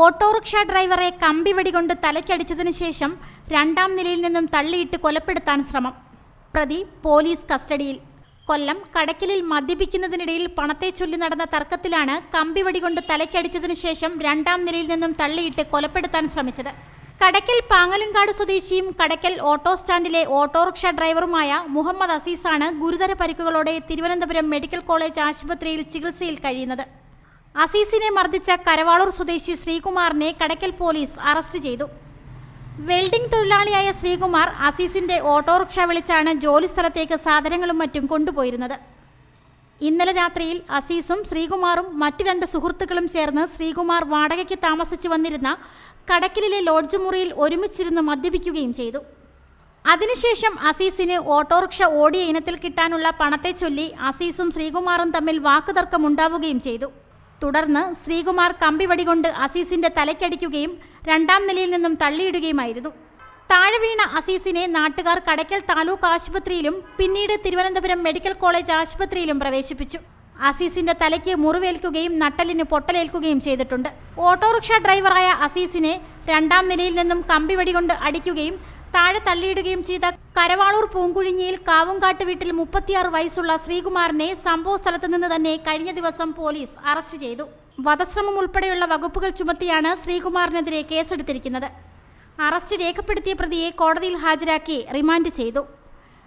Autorickshaw ഡ്രൈവറെ കമ്പി വെടികൊണ്ട് തലയ്ക്കടിച്ചതിന് ശേഷം രണ്ടാം നിലയിൽ നിന്നും തള്ളിയിട്ട് കൊലപ്പെടുത്താൻ ശ്രമം. പ്രതി പോലീസ് കസ്റ്റഡിയിൽ. കൊല്ലം കടക്കലിൽ മദ്യപിക്കുന്നതിനിടയിൽ പണത്തെ ചൊല്ലി നടന്ന തർക്കത്തിലാണ് കമ്പി വെടികൊണ്ട് തലയ്ക്കടിച്ചതിന് ശേഷം രണ്ടാം നിലയിൽ നിന്നും തള്ളിയിട്ട് കൊലപ്പെടുത്താൻ ശ്രമിച്ചത്. കടക്കൽ പാങ്ങലുംകാട് സ്വദേശിയും കടക്കൽ ഓട്ടോ സ്റ്റാൻഡിലെ ഓട്ടോറിക്ഷ ഡ്രൈവറുമായ മുഹമ്മദ് അസീസാണ് ഗുരുതര പരിക്കുകളോടെ തിരുവനന്തപുരം മെഡിക്കൽ കോളേജ് ആശുപത്രിയിൽ ചികിത്സയിൽ കഴിയുന്നത്. അസീസിനെ മർദ്ദിച്ച കരവാളൂർ സ്വദേശി ശ്രീകുമാറിനെ കടക്കൽ പോലീസ് അറസ്റ്റ് ചെയ്തു. വെൽഡിംഗ് തൊഴിലാളിയായ ശ്രീകുമാർ അസീസിന്റെ ഓട്ടോറിക്ഷ വിളിച്ചാണ് ജോലിസ്ഥലത്തേക്ക് സാധനങ്ങളും മറ്റും കൊണ്ടുപോയിരുന്നത്. ഇന്നലെ രാത്രിയിൽ അസീസും ശ്രീകുമാറും മറ്റു രണ്ട് സുഹൃത്തുക്കളും ചേർന്ന് ശ്രീകുമാർ വാടകയ്ക്ക് താമസിച്ചു വന്നിരുന്ന കടക്കലിലെ ലോഡ്ജ് മുറിയിൽ ഒരുമിച്ചിരുന്ന് മദ്യപിക്കുകയും ചെയ്തു. അതിനുശേഷം അസീസിന് ഓട്ടോറിക്ഷ ഓടിയ ഇനത്തിൽ കിട്ടാനുള്ള പണത്തെ ചൊല്ലി അസീസും ശ്രീകുമാറും തമ്മിൽ വാക്കുതർക്കമുണ്ടാവുകയും ചെയ്തു. തുടർന്ന് ശ്രീകുമാർ കമ്പിവടി കൊണ്ട് അസീസിന്റെ തലയ്ക്കടിക്കുകയും രണ്ടാം നിലയിൽ നിന്നും തള്ളിയിടുകയുമായിരുന്നു. താഴെ വീണ അസീസിനെ നാട്ടുകാർ കടയ്ക്കൽ താലൂക്ക് ആശുപത്രിയിലും പിന്നീട് തിരുവനന്തപുരം മെഡിക്കൽ കോളേജ് ആശുപത്രിയിലും പ്രവേശിപ്പിച്ചു. അസീസിന്റെ തലയ്ക്ക് മുറിവേൽക്കുകയും നട്ടലിന് പൊട്ടലേൽക്കുകയും ചെയ്തിട്ടുണ്ട്. ഓട്ടോറിക്ഷ ഡ്രൈവറായ അസീസിനെ രണ്ടാം നിലയിൽ നിന്നും കമ്പിവടി കൊണ്ട് അടിക്കുകയും താഴെ തള്ളിയിടുകയും ചെയ്ത കരവാളൂർ പൂങ്കുഴിഞ്ഞിയിൽ കാവുംകാട്ട് വീട്ടിൽ മുപ്പത്തിയാറ് വയസ്സുള്ള ശ്രീകുമാറിനെ സംഭവ സ്ഥലത്ത് നിന്ന് തന്നെ കഴിഞ്ഞ ദിവസം പോലീസ് അറസ്റ്റ് ചെയ്തു. വധശ്രമം ഉൾപ്പെടെയുള്ള വകുപ്പുകൾ ചുമത്തിയാണ് ശ്രീകുമാറിനെതിരെ കേസെടുത്തിരിക്കുന്നത്. അറസ്റ്റ് രേഖപ്പെടുത്തിയ പ്രതിയെ കോടതിയിൽ ഹാജരാക്കി റിമാൻഡ് ചെയ്തു.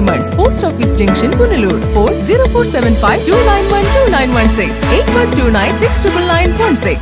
diamonds. Post Office Junction, Punalur. Phone 04752912916 8129